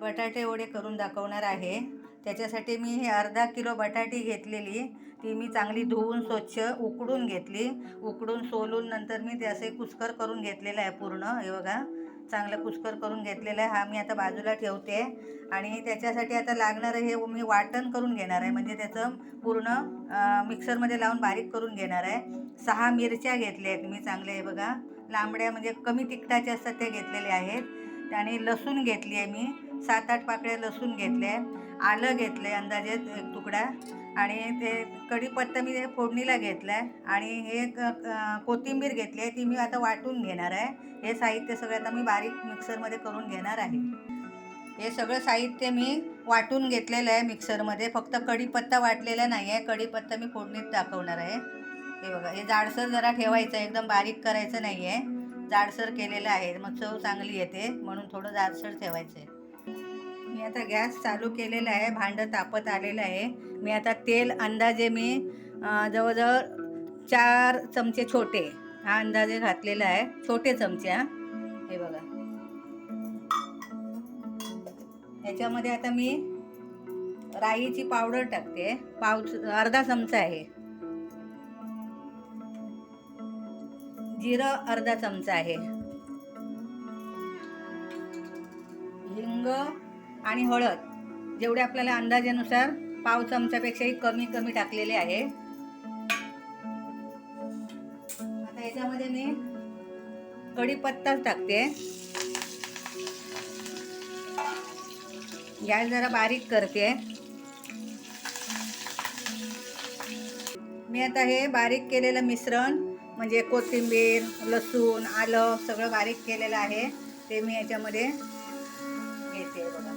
बटाटे वडे करून दाखवणार आहे. त्याच्यासाठी मी हे अर्धा किलो बटाटी घेतलेली. ती मी चांगली धुवून स्वच्छ उकडून घेतली. उकडून सोलून नंतर मी ते असे कुस्कर करून घेतलेलं आहे पूर्ण. हे बघा चांगलं कुस्कर करून घेतलेलं आहे. हा मी आता बाजूला ठेवते. आणि त्याच्यासाठी आता लागणारं हे मी वाटण करून घेणार आहे. म्हणजे त्याचं पूर्ण मिक्सरमध्ये लावून बारीक करून घेणार आहे. सहा मिरच्या घेतल्या आहेत मी चांगल्या हे बघा. लांबड्या म्हणजे कमी तिखटाच्या असतात त्या घेतलेल्या आहेत. त्याने लसूण घेतली आहे मी. सात आठ पाकळ्या लसूण घेतल्या आलं घेतलं आहे अंदाजे एक तुकडा. आणि ते कढीपत्ता मी फोडणीला घेतला आहे आणि हे कोथिंबीर घेतली आहे. ती मी आता वाटून घेणार आहे. हे साहित्य सगळं आता मी बारीक मिक्सरमध्ये करून घेणार आहे. हे सगळं साहित्य मी वाटून घेतलेलं आहे मिक्सरमध्ये. फक्त कढीपत्ता वाटलेला नाही आहे. कढीपत्ता मी फोडणीत दाखवणार आहे. हे बघा हे जाडसर जरा ठेवायचं एकदम बारीक करायचं नाही आहे. जाडसर केलेलं आहे. मग चव चांगली येते. म्हणून थोडं जाडसर ठेवायचं आहे मी आता गॅस चालू केलेला आहे. भांडं तापत आलेलं आहे. मी आता तेल अंदाजे मी जवळजवळ चार चमचे छोटे हा अंदाजे घातलेला आहे. छोटे चमचे हा. हे बघा. याच्यामध्ये आता मी राईची पावडर टाकते. पाव अर्धा चमचा आहे. जिरं अर्धा चमचा आहे. हिंग आणि हळद जेवढे आपल्याला अंदाजानुसार पाव चमच्यापेक्षाही कमी कमी टाकलेले आहे. आता याच्यामध्ये मी कढीपत्ताच टाकते. गॅस जरा बारीक करते. मी आता हे बारीक केलेलं मिश्रण म्हणजे कोथिंबीर लसूण आलं सगळं बारीक केलेलं आहे. ते मी याच्यामध्ये घेते बघा.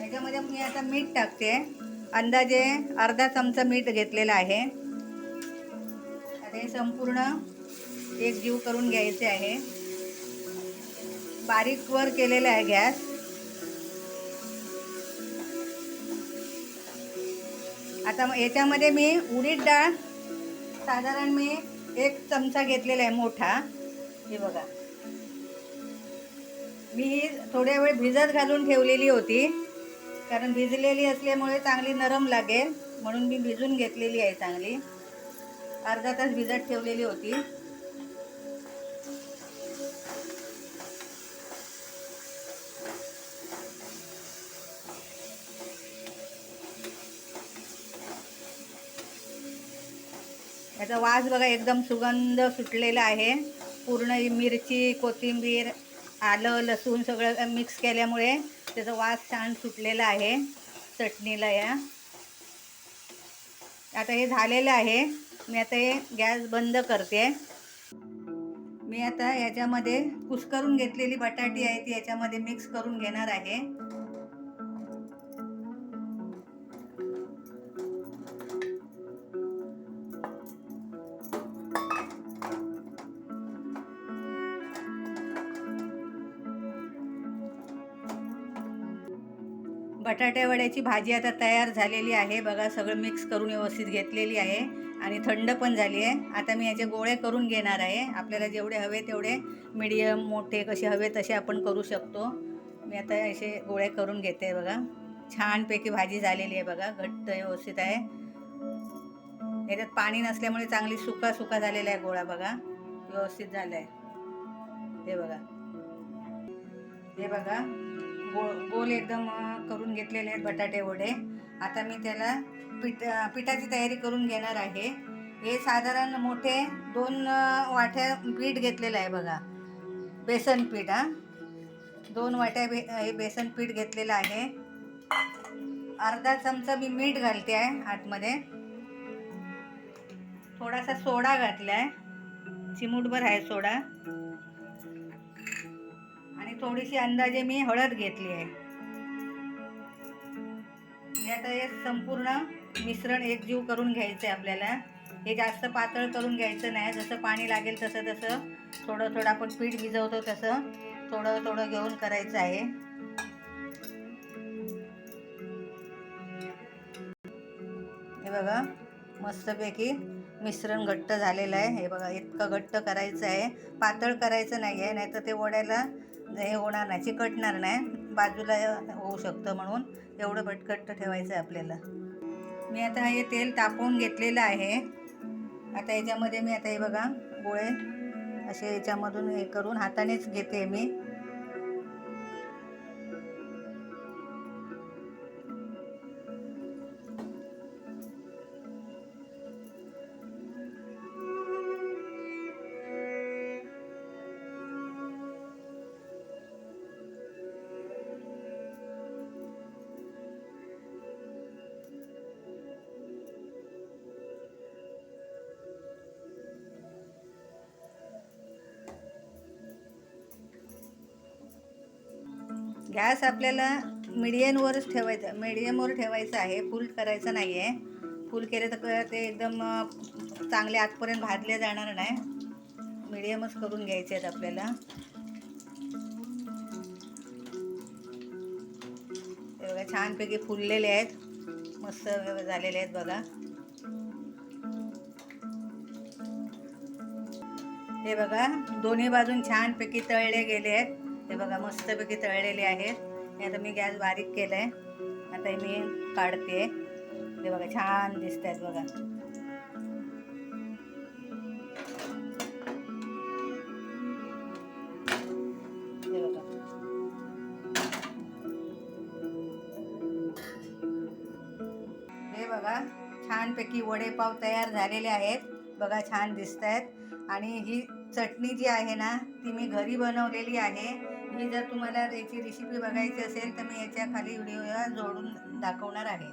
याच्यामध्ये मी आता मीठ टाकते. अंदाजे अर्धा चमचा मीठ घेतलेला आहे. आता हे संपूर्ण एक जीव करून घ्यायचे आहे. बारीकवर केलेला आहे गॅस. आता मग याच्यामध्ये मी उडीद डाळ साधारण मी एक चमचा घेतलेला आहे मोठा. हे बघा. मी ही थोड्या वेळ भिजत घालून ठेवलेली होती. कारण भिजलेली असल्यामुळे चांगली नरम लागेल. म्हणून मी भिजून घेतलेली आहे चांगली. अर्धा तास भिजत ठेवलेली होती. याचा वास बघा एकदम सुगंध सुटलेला आहे. पूर्ण मिरची कोथिंबीर आलं लसूण सगळं मिक्स केल्यामुळे त्याचा वास छान सुटलेला आहे चटणीला या. आता हे झालेलं आहे. मी आता हे गॅस बंद करते. मी आता याच्यामध्ये कुस्करून घेतलेली बटाटी आहे ती याच्यामध्ये मिक्स करून घेणार आहे. बटाट्यावड्याची भाजी आता तयार झालेली आहे. बघा सगळं मिक्स करून व्यवस्थित घेतलेली आहे. आणि थंड पण झाली आहे. आता मी याचे गोळे करून घेणार आहे. आपल्याला जेवढे हवे तेवढे मीडियम मोठे कसे हवे तसे आपण करू शकतो. मी आता असे गोळे करून घेते बघा. छानपैकी भाजी झालेली आहे बघा. घट्ट व्यवस्थित आहे. याच्यात पाणी नसल्यामुळे चांगली सुका सुका झालेला आहे गोळा बघा. व्यवस्थित झाला आहे हे बघा. हे बघा. गोल गोल एकदम करून घेतलेले आहेत बटाटे वडे. आता मी त्याला पीठ पिठाची तयारी करून घेणार आहे. हे साधारण मोठे दोन वाट्या पीठ घेतलेलं आहे बघा. बेसन पीठ हा दोन वाट्या बे हे बेसन पीठ घेतलेलं आहे. अर्धा चमचा मी मीठ घालते आहे आतमध्ये. थोडासा सोडा घातला आहे चिमूटभर आहे सोडा. आणि थोडीशी अंदाजे मी हळद घेतली आहे. मी आता हे संपूर्ण मिश्रण एकजीव करून घ्यायचं आहे आपल्याला. हे जास्त पातळ करून घ्यायचं नाही. जसं पाणी लागेल तसं तसं. थोडं थोडं आपण पीठ भिजवतो तसं. थोडं थोडं घेऊन करायचं आहे. हे बघा मस्तपैकी मिश्रण घट्ट झालेलं आहे. हे बघा इतकं घट्ट करायचं आहे. पातळ करायचं नाही आहे नाहीतर ते वड्याला हे होणार नाही चिकटणार नाही. बाजूला होऊ शकतं म्हणून एवढं बटकट्ट ठेवायचं आहे आपल्याला. मी आता हे तेल तापवून घेतलेलं आहे. आता याच्यामध्ये मी आता हे बघा गोळे असे याच्यामधून हे करून हातानेच घेते मी. गॅस आपल्याला मिडियमवरच ठेवायचं मिडियमवर ठेवायचं आहे फुल करायचं नाही आहे फुल केलं तर ते एकदम चांगले आतपर्यंत भाजले जाणार नाही. मिडियमच करून घ्यायचे आहेत आपल्याला. ते बघा छानपैकी फुललेले आहेत. मस्त झालेले आहेत बघा. हे बघा दोन्ही बाजून छानपैकी तळले गेले आहेत. हे बघा मस्तपैकी तळलेले आहेत. हे आता मी गॅस बारीक केलं आहे आता हे मी काढते. हे बघा छान दिसत आहेत बघा. हे बघा. हे बघा छानपैकी वडेपाव तयार झालेले आहेत. बघा छान दिसत आहेत आणि ही चटणी जी आहे ना ती मी घरी बनवलेली आहे. मी जर तुम्हाला याची रेसिपी बघायची असेल तर मी याच्या खाली व्हिडिओला जोडून दाखवणार आहे.